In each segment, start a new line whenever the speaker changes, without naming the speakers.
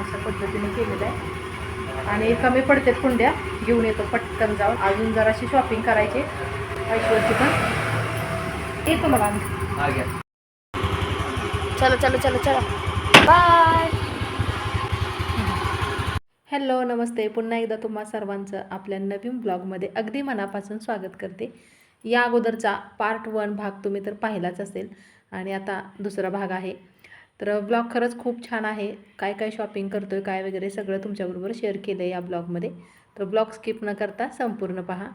अशा पद्धतीने केलेलं आहे. आणि कमी पडतात कुंड्या घेऊन येतो पटकन जाऊन. अजून जराशी शॉपिंग करायची ऐश्वरची पण. येतो मला आम्ही.
चलो चलो चलो चलो. बाय
हॅलो नमस्ते. पुन्हा एकदा तुम्हा सर्वांचं आपल्या नवीन ब्लॉगमध्ये अगदी मनापासून स्वागत करते. या अगोदरचा पार्ट वन भाग तुम्ही तर पाहिलाच असेल. आणि आता दुसरा भाग आहे. तर ब्लॉग खरंच खूप छान आहे. काय काय शॉपिंग करतो आहे काय वगैरे सगळं तुमच्याबरोबर शेअर केलं आहे या ब्लॉगमध्ये तर ब्लॉग स्किप न करता संपूर्ण पहा.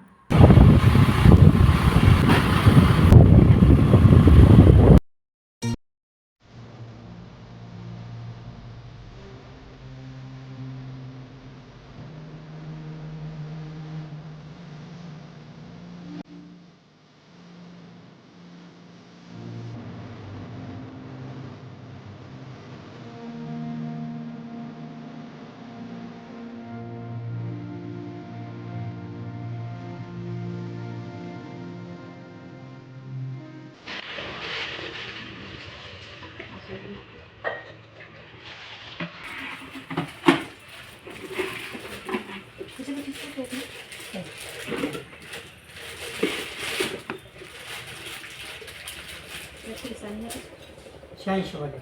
शहाऐंशी मध्ये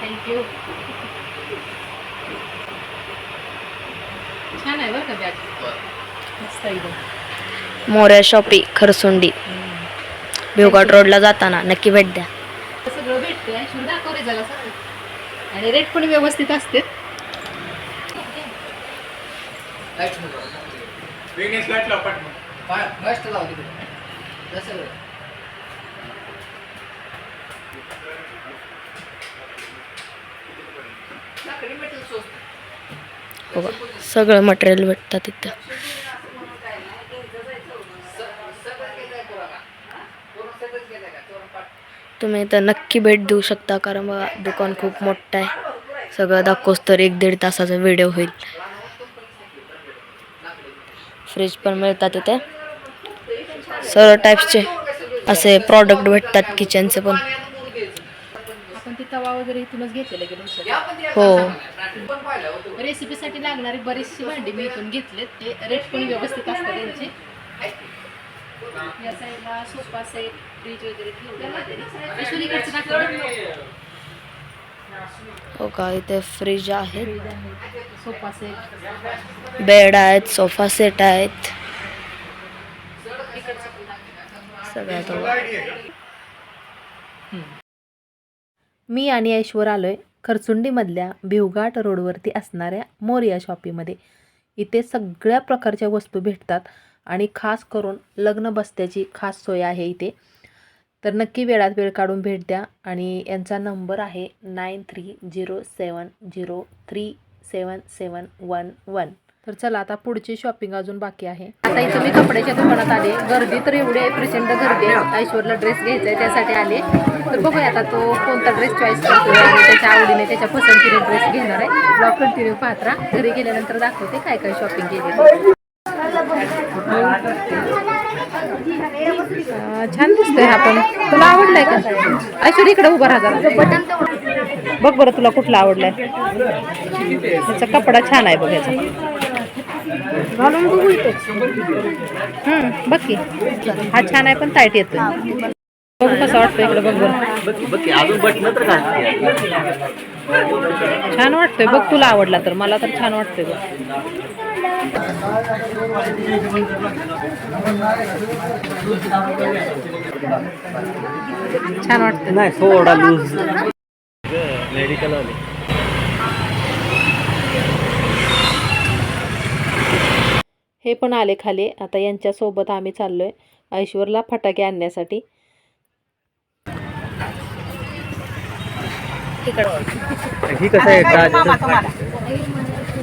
थँक्यू छान आहे बरं का बॅग मस्त एकदम
मोऱ्या शॉपी खरसुंडी. भिवघाट रोडला जाताना नक्की भेट द्या.
सगळं दाखव रे जरा सगळं. आणि रेट पण व्यवस्थित असते.
हो? सगळं मटेरियल भेटतं तिथं. तुम्ही इथं नक्की भेट देऊ शकता कारण बघा दुकान खूप मोठं आहे. सगळं दाखवस तर एक दीड तासाचा व्हिडिओ होईल. फ्रीज पण मिळतात इथे. सर्व टाईप्सचे असे प्रॉडक्ट भेटतात किचनचे पण.
आपण ती तवा वगैरे इथूनच घेतलेलं गेलो
हो.
रेसिपीसाठी लागणारी बरीचशी भांडी मी इथून घेतलेत. ते रेट पण व्यवस्थित असतात त्यांचे या साईडला सोफा सेट फ्रीज वगैरे ठेवलेलं
हो का इथे फ्रीज आहेत
सोफा सेट.
बेड आहेत सोफा सेट आहेत. सगळ्यात
मी आणि ऐश्वर आलोय खरचुंडीमधल्या भिवघाट रोडवरती असणाऱ्या मोरिया शॉपीमध्ये इथे सगळ्या प्रकारच्या वस्तू भेटतात. आणि खास करून लग्न बसत्याची खास सोय आहे इथे. तर नक्की वेळात वेळ काढून भेट द्या आणि यांचा नंबर आहे nine three zero seven zero three seven seven one one. तर चला आता पुढची शॉपिंग अजून बाकी आहे. आता इथं मी कपड्याच्या दुकानात आले. गर्दी तर एवढी आहे प्रचंड गर्दी आहे. ऐश्वरला ड्रेस घ्यायचा आहे त्यासाठी आले. तर बघूया आता तो कोणता ड्रेस चॉईस करतो आणि त्याच्या आवडीने त्याच्या पसंतीने ड्रेस घेणार आहे. ब्लॉग कंटिन्यू पाहत राहा. घरी गेल्यानंतर दाखवते काय काय शॉपिंग केली छान दिसतोय हा पण. तुला आवडलाय का? ऐश्वर्या इकडे उभा राहा. बघ बरं तुला कुठला आवडलाय. त्याचा कपडा छान आहे बघ याचा. घालून बघू हम्म बघ की. हा छान आहे पण टाईट येतोय. बघ कसं वाटतं इकडे बघ बरं. छान वाटतोय बघ तुला आवडला तर. मला तर छान वाटतोय बघ. छान वाटतंय
नाही थोडा लूज मेडिकल वाले
हे पण आले खाली. आता यांच्यासोबत आम्ही चाललोय ऐश्वरला फटाके आणण्यासाठी.
ही कसं आहे?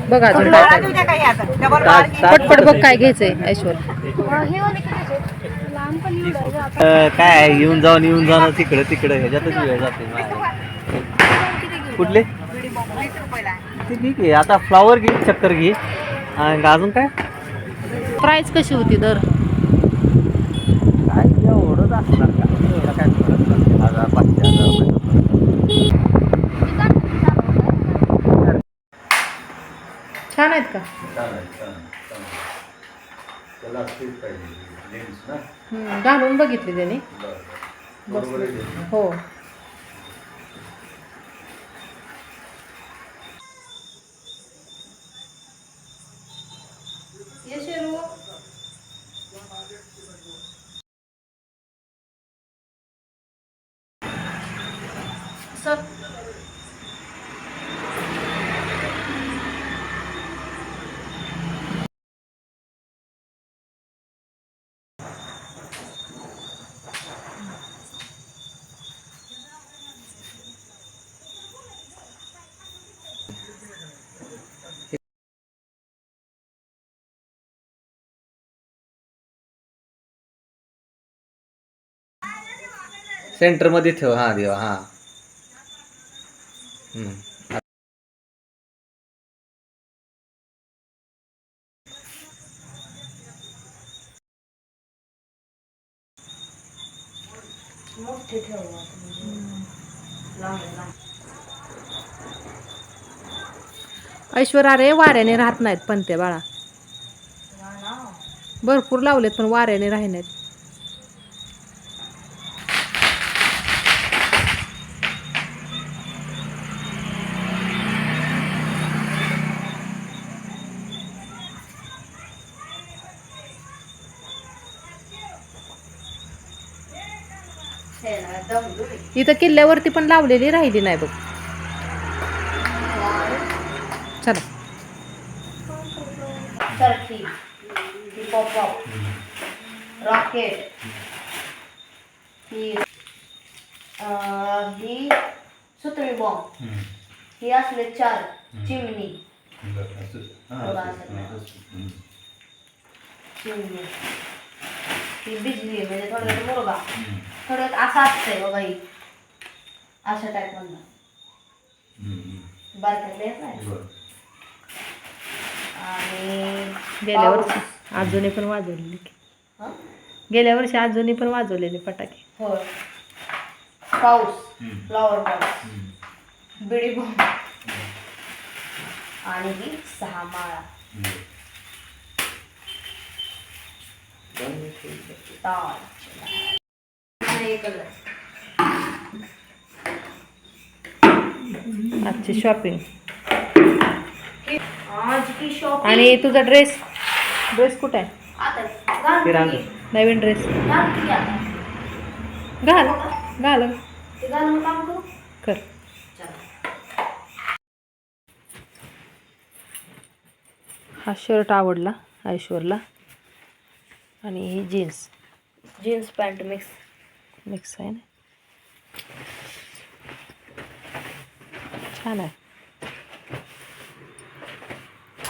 बघ अजून काय काय. पटपट बघ काय घ्यायचंय ऐश्वर.
अं, काय आहे, येऊन जाऊन येऊन जाऊन तिकडे तिकडे. ह्याच्यातच वेळ जाते. माझा. कुठले? ते ठीक आहे. आता फ्लावर घे चक्कर घे. आणि अजून काय?
प्राइस कशी होती दर?
काय एवढंच असणार का एवढं काय फरक पडते? हजार पाचशे
आहेत का?
त्याला असलीच पाहिजे जीन्स ना?
हम्म, घालून बघितले त्याने.
बरोबर आहे.
हो.
सेंटरमध्ये ठेव. हा देवा हा. हम्म.
मोठे
ऐश्वर्या रे वाऱ्याने राहत नाहीत पण ते बाळा. भरपूर लावलेत पण वाऱ्याने राही इथं किल्ल्यावरती पण लावलेली राहिली नाही बघ. चला.
रॉकेट ही ही सुतळी बॉम्ब ही असले चार चिमणी. चिमणी. ही बिजली म्हणजे थोडक्यात मुलगा थोडक्यात असा असतंय बघा ही. अशा टाईप येत नाही आणि
गेल्या. वर्षी अजूनही पण वाजवलेली
हं?
गेल्या वर्षी अजूनही पण वाजवलेले फटाके.
होय. पाऊस. फ्लॉवर पाऊस. बिडी बॉम्ब आणि ही सहा माळा. कलर.
आजची शॉपिंग
आज की शॉपिंग
आणि तुझा ड्रेस ड्रेस कुठे आहे. नवीन ड्रेस
घाल.
घाल. घाल
ते घालून काम करू.
कर.
चला
हा शर्ट आवडला ऐश्वरला. आणि ही jeans
jeans pant mix
mix आहे ना छान आहे.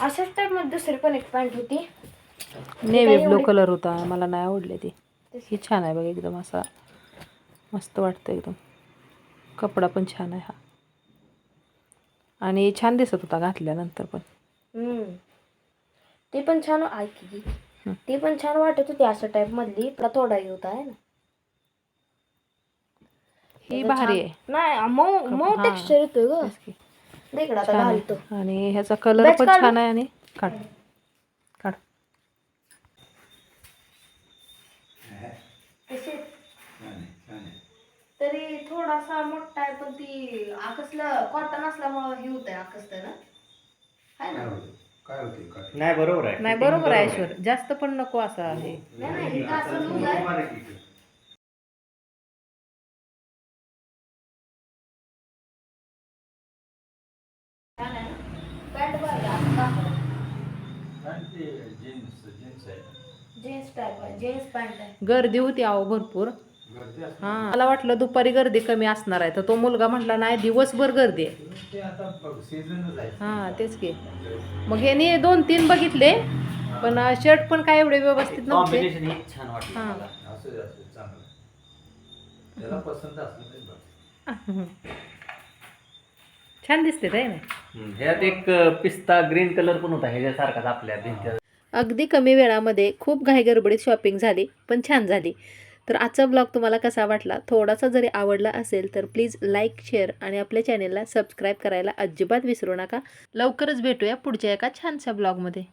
अशाच टाईपमध्ये दुसरी पण एक पॅन्ट होती.
Navy blue? कलर होता. मला नाही आवडले ती. ही छान आहे बघ एकदम असा मस्त वाटतं एकदम. कपडा पण छान आहे हा. आणि छान दिसत होता घातल्यानंतर पण.
ती पण छान ऐक की. ती. पण छान वाटत होती अशा टाईप मधली. तुला थोडा होता आहे ना.
ही भारी आहे.
नाही मऊ मऊ
हा.
टेक्स्चर येतोय ग.
तेच की.
देकडा आता
छान
घालतो.
आहे आणि ह्याचा कलर
बॅच
पण
काढू?
छान आहे आणि काढ. काढ.
तरी थोडासा मोठा आहे पण ती आकसलं कॉटन असल्यामुळं हे होतंय आकसतं ना.
नाही बरोबर आहे.
नाही बरोबर आहे ऐश्वर. जास्त पण नको असं आहे.
नाही नाही असं लूज आहे छान आहे ना पॅन्ट बघा जीन्स टाईप आहे जीन्स पॅन्ट आहे
गर्दी होती अहो भरपूर. हा मला वाटलं दुपारी गर्दी कमी असणार आहे तर तो मुलगा म्हटला नाही दिवसभर गर्दी आहे. हा तेच की. मग हे दोन तीन बघितले पण शर्ट पण काय एवढे व्यवस्थित नव्हते.
कॉम्बिनेशन ही छान वाटलं. मला.
छान दिसते आहे ना
हम्म. ह्यात एक पिस्ता ग्रीन कलर पण होता ह्याच्यासारखाच आपल्या भिंत्या
अगदी कमी वेळामध्ये खूप घाईगडबडीत शॉपिंग झाली पण छान झाली. तर आजचा ब्लॉग तुम्हाला कसा वाटला थोडासा जरी आवडला असेल तर प्लीज लाईक शेअर आणि आपल्या चॅनेलला सबस्क्राईब करायला अजिबात विसरू नका. लवकरच भेटूया पुढच्या एका छानशा ब्लॉगमध्ये